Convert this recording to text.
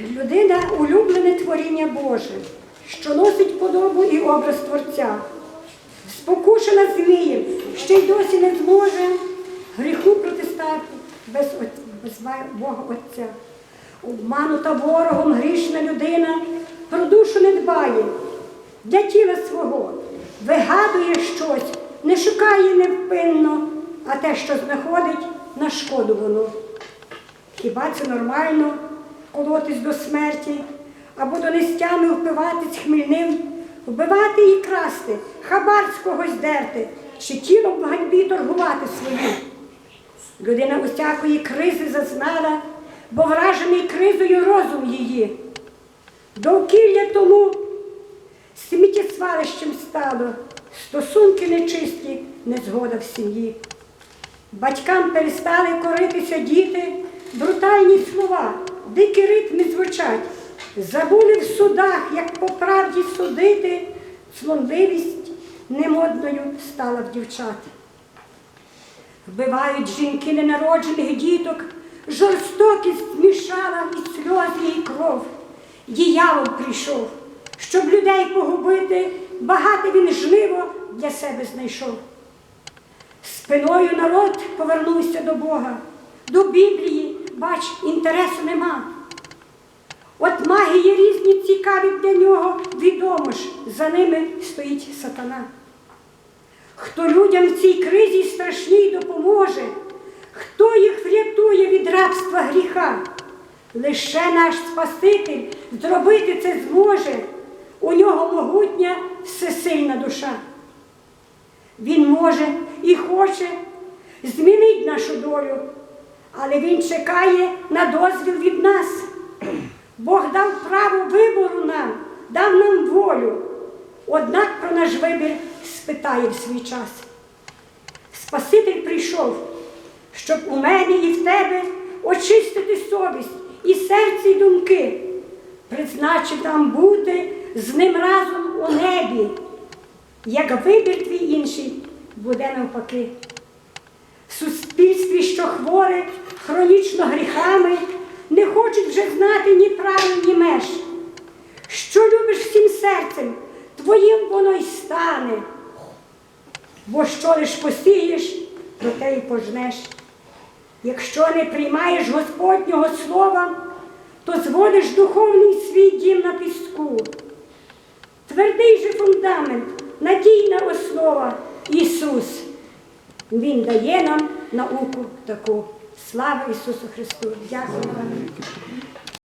Людина улюблене творіння Боже, що носить подобу і образ Творця. Спокушена змієм, ще й досі не зможе гріху протистати без, без Бога Отця. Обманута ворогом грішна людина про душу не дбає, для тіла свого вигадує щось, не шукає невпинно, а те, що знаходить, на шкоду воно. Хіба це нормально колотись до смерті, або до нестями впиватись хмільним, вбивати і красти, хабар з когось дерти, чи тілом в ганьбі торгувати своїм? Людина усякої кризи зазнала, бо вражений кризою розум її. Довкілля тому сміттєсвалищем стало, стосунки нечисті, незгода в сім'ї. Батькам перестали коритися діти, брутальні слова, дикі ритми звучать. Забули в судах, як по правді судити, слонливість немодною стала в дівчат. Вбивають жінки ненароджених діток, жорстокість змішала і сльози, і кров. Діявол прийшов, щоб людей погубити, багато він жниво для себе знайшов. Спиною народ повернувся до Бога, до Біблії, бач, інтересу нема. От магії різні цікаві для нього, відомо ж, за ними стоїть сатана. Хто людям в цій кризі страшній допоможе, хто їх врятує від рабства гріха? Лише наш Спаситель зробити це зможе, у нього могутня. Він може і хоче змінити нашу долю, але Він чекає на дозвіл від нас. Бог дав право вибору нам, дав нам волю. Однак про наш вибір спитає в свій час. Спаситель прийшов, щоб у мене і в тебе очистити совість і серце, і думки, призначив нам бути з ним разом у небі, як вибір твій інший буде навпаки. В суспільстві, що хворе хронічно гріхами, не хочуть вже знати ні правил, ні меж. Що любиш всім серцем, твоїм воно й стане. Бо що лиш посієш, то те й пожнеш. Якщо не приймаєш Господнього слова, то зводиш духовний свій дім на піску. Твердий же фундамент, надійна основа Ісус. Він дає нам науку таку. Слава Ісусу Христу! Дякую вам.